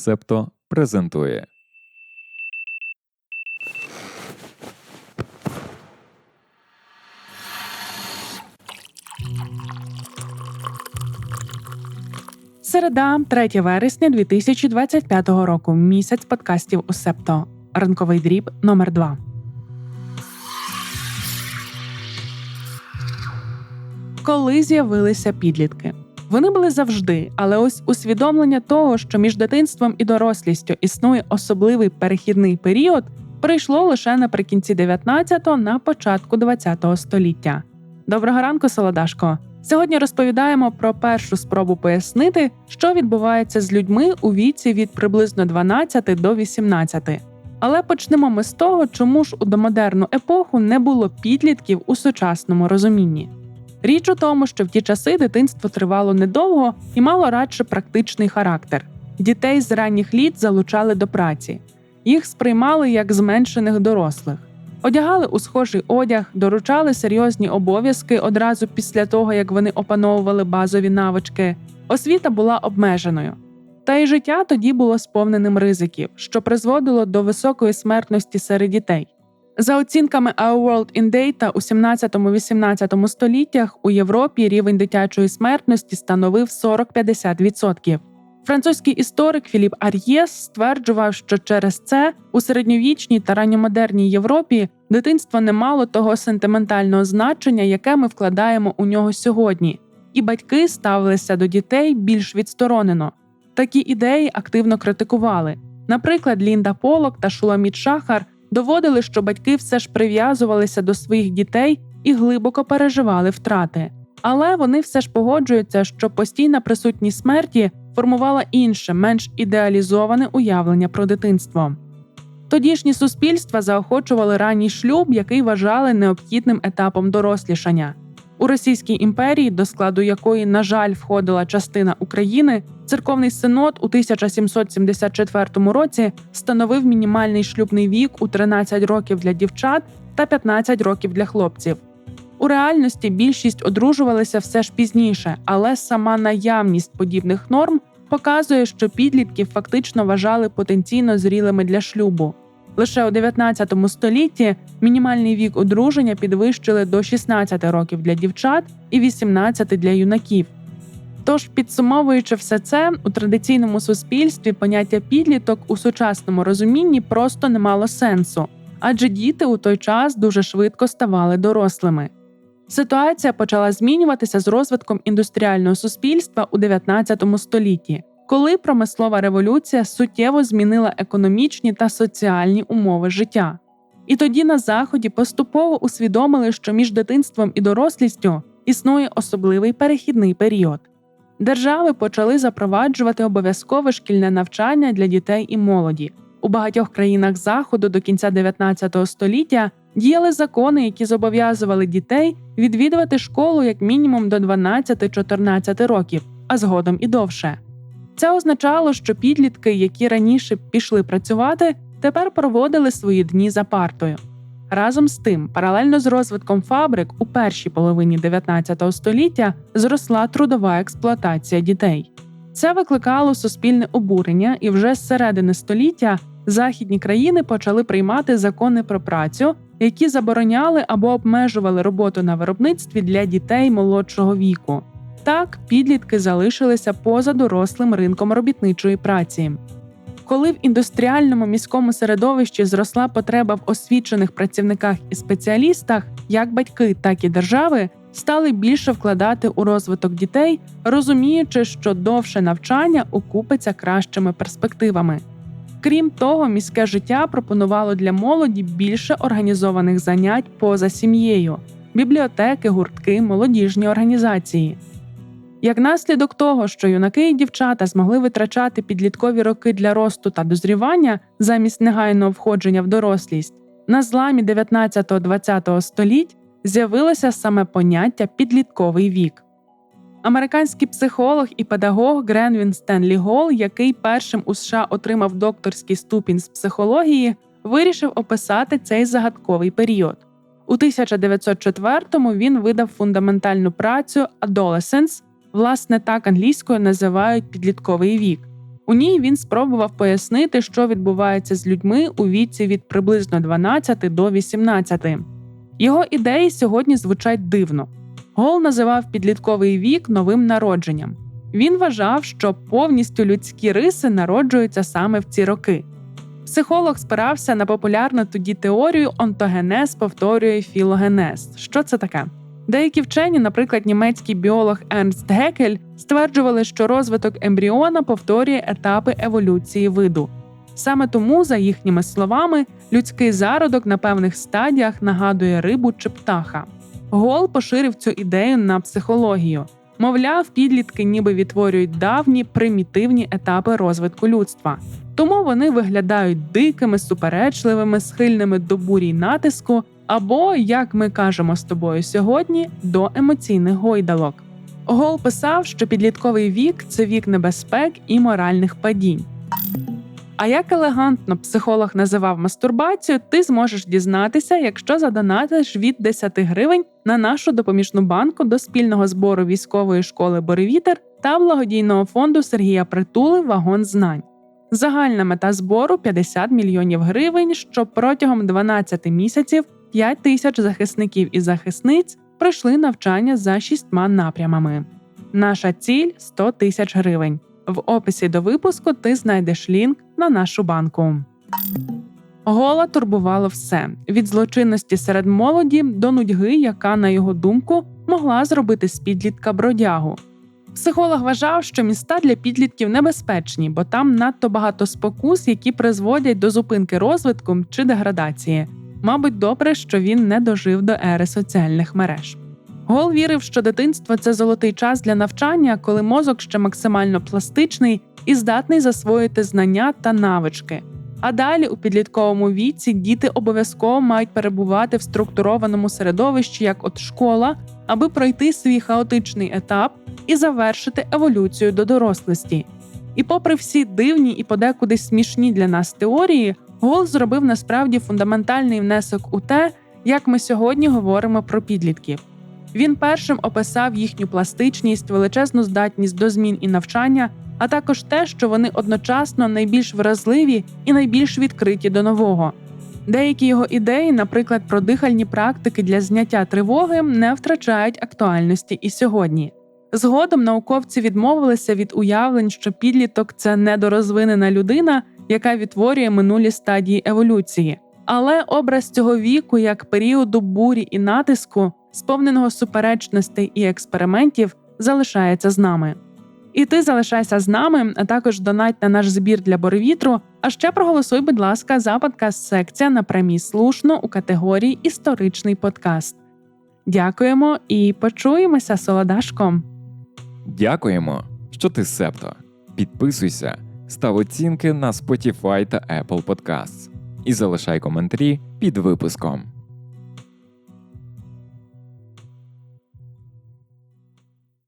Септо презентує. Середа, 3 вересня 2025 року. Місяць подкастів у Септо. Ранковий дріб номер 2 Коли з'явилися підлітки. Вони були завжди, але ось усвідомлення того, що між дитинством і дорослістю існує особливий перехідний період, прийшло лише наприкінці 19-го, на початку 20-го століття. Доброго ранку, Солодашко! Сьогодні розповідаємо про першу спробу пояснити, що відбувається з людьми у віці від приблизно 12 до 18. Але почнемо ми з того, чому ж у домодерну епоху не було підлітків у сучасному розумінні. Річ у тому, що в ті часи дитинство тривало недовго і мало радше практичний характер. Дітей з ранніх літ залучали до праці, їх сприймали як зменшених дорослих, одягали у схожий одяг, доручали серйозні обов'язки одразу після того, як вони опановували базові навички. Освіта була обмеженою. Та й життя тоді було сповненим ризиків, що призводило до високої смертності серед дітей. За оцінками Our World in Data, у 17-18 століттях у Європі рівень дитячої смертності становив 40-50%. Французький історик Філіп Ар'єс стверджував, що через це у середньовічній та ранньомодерній Європі дитинство не мало того сентиментального значення, яке ми вкладаємо у нього сьогодні, і батьки ставилися до дітей більш відсторонено. Такі ідеї активно критикували. Наприклад, Лінда Полок та Шуламіт Шахар доводили, що батьки все ж прив'язувалися до своїх дітей і глибоко переживали втрати. Але вони все ж погоджуються, що постійна присутність смерті формувала інше, менш ідеалізоване уявлення про дитинство. Тодішні суспільства заохочували ранній шлюб, який вважали необхідним етапом дорослішання. У Російській імперії, до складу якої, на жаль, входила частина України, церковний синод у 1774 році встановив мінімальний шлюбний вік у 13 років для дівчат та 15 років для хлопців. У реальності більшість одружувалися все ж пізніше, але сама наявність подібних норм показує, що підлітків фактично вважали потенційно зрілими для шлюбу. Лише у 19 столітті мінімальний вік одруження підвищили до 16 років для дівчат і 18 для юнаків. Тож, підсумовуючи все це, у традиційному суспільстві поняття підліток у сучасному розумінні просто не мало сенсу, адже діти у той час дуже швидко ставали дорослими. Ситуація почала змінюватися з розвитком індустріального суспільства у 19 столітті, коли промислова революція суттєво змінила економічні та соціальні умови життя. І тоді на Заході поступово усвідомили, що між дитинством і дорослістю існує особливий перехідний період. Держави почали запроваджувати обов'язкове шкільне навчання для дітей і молоді. У багатьох країнах Заходу до кінця 19 століття діяли закони, які зобов'язували дітей відвідувати школу як мінімум до 12-14 років, а згодом і довше. Це означало, що підлітки, які раніше пішли працювати, тепер проводили свої дні за партою. Разом з тим, паралельно з розвитком фабрик у першій половині 19 століття зросла трудова експлуатація дітей. Це викликало суспільне обурення, і вже з середини століття західні країни почали приймати закони про працю, які забороняли або обмежували роботу на виробництві для дітей молодшого віку. Так, підлітки залишилися поза дорослим ринком робітничої праці. Коли в індустріальному міському середовищі зросла потреба в освічених працівниках і спеціалістах, як батьки, так і держави стали більше вкладати у розвиток дітей, розуміючи, що довше навчання окупиться кращими перспективами. Крім того, міське життя пропонувало для молоді більше організованих занять поза сім'єю, бібліотеки, гуртки, молодіжні організації. Як наслідок того, що юнаки і дівчата змогли витрачати підліткові роки для росту та дозрівання замість негайного входження в дорослість, на зламі 19-20 століть з'явилося саме поняття підлітковий вік. Американський психолог і педагог Гренвін Стенлі Гол, який першим у США отримав докторський ступінь з психології, вирішив описати цей загадковий період. У 1904-му він видав фундаментальну працю Adolescence, власне, так англійською називають підлітковий вік. У ній він спробував пояснити, що відбувається з людьми у віці від приблизно 12 до 18. Його ідеї сьогодні звучать дивно. Гол називав підлітковий вік новим народженням. Він вважав, що повністю людські риси народжуються саме в ці роки. Психолог спирався на популярну тоді теорію онтогенез повторює філогенез. Що це таке? Деякі вчені, наприклад, німецький біолог Ернст Гекель, стверджували, що розвиток ембріона повторює етапи еволюції виду. Саме тому, за їхніми словами, людський зародок на певних стадіях нагадує рибу чи птаха. Гол поширив цю ідею на психологію. Мовляв, підлітки ніби відтворюють давні примітивні етапи розвитку людства. Тому вони виглядають дикими, суперечливими, схильними до бурі й натиску, або, як ми кажемо з тобою сьогодні, до емоційних гойдалок. Гол писав, що підлітковий вік це вік небезпек і моральних падінь. А як елегантно психолог називав мастурбацію, ти зможеш дізнатися, якщо задонатиш від 10 гривень на нашу допоміжну банку до спільного збору військової школи Боревітер та благодійного фонду Сергія Притули Вагон знань. Загальна мета збору 50 мільйонів гривень, що протягом 12 місяців 5 тисяч захисників і захисниць пройшли навчання за шістьма напрямами. Наша ціль 100 тисяч гривень. В описі до випуску ти знайдеш лінк на нашу банку. Гола турбувало все від злочинності серед молоді до нудьги, яка, на його думку, могла зробити з підлітка бродягу. Психолог вважав, що міста для підлітків небезпечні, бо там надто багато спокус, які призводять до зупинки розвитку чи деградації. Мабуть, добре, що він не дожив до ери соціальних мереж. Гол вірив, що дитинство це золотий час для навчання, коли мозок ще максимально пластичний і здатний засвоїти знання та навички. А далі у підлітковому віці діти обов'язково мають перебувати в структурованому середовищі, як от школа, аби пройти свій хаотичний етап і завершити еволюцію до дорослості. І, попри всі дивні і подекуди смішні для нас теорії, Гол зробив насправді фундаментальний внесок у те, як ми сьогодні говоримо про підлітків. Він першим описав їхню пластичність, величезну здатність до змін і навчання, а також те, що вони одночасно найбільш вразливі і найбільш відкриті до нового. Деякі його ідеї, наприклад, про дихальні практики для зняття тривоги, не втрачають актуальності і сьогодні. Згодом науковці відмовилися від уявлень, що підліток це недорозвинена людина, яка відтворює минулі стадії еволюції. Але образ цього віку як періоду бурі і натиску, сповненого суперечностей і експериментів, залишається з нами. І ти залишайся з нами, а також донать на наш збір для боревітру. А ще проголосуй, будь ласка, за подкаст секція на премії слушно у категорії Історичний подкаст. Дякуємо і почуємося солодашком. Дякуємо, що ти септо. Підписуйся, став оцінки на Spotify та Apple Podcasts і залишай коментарі під випуском.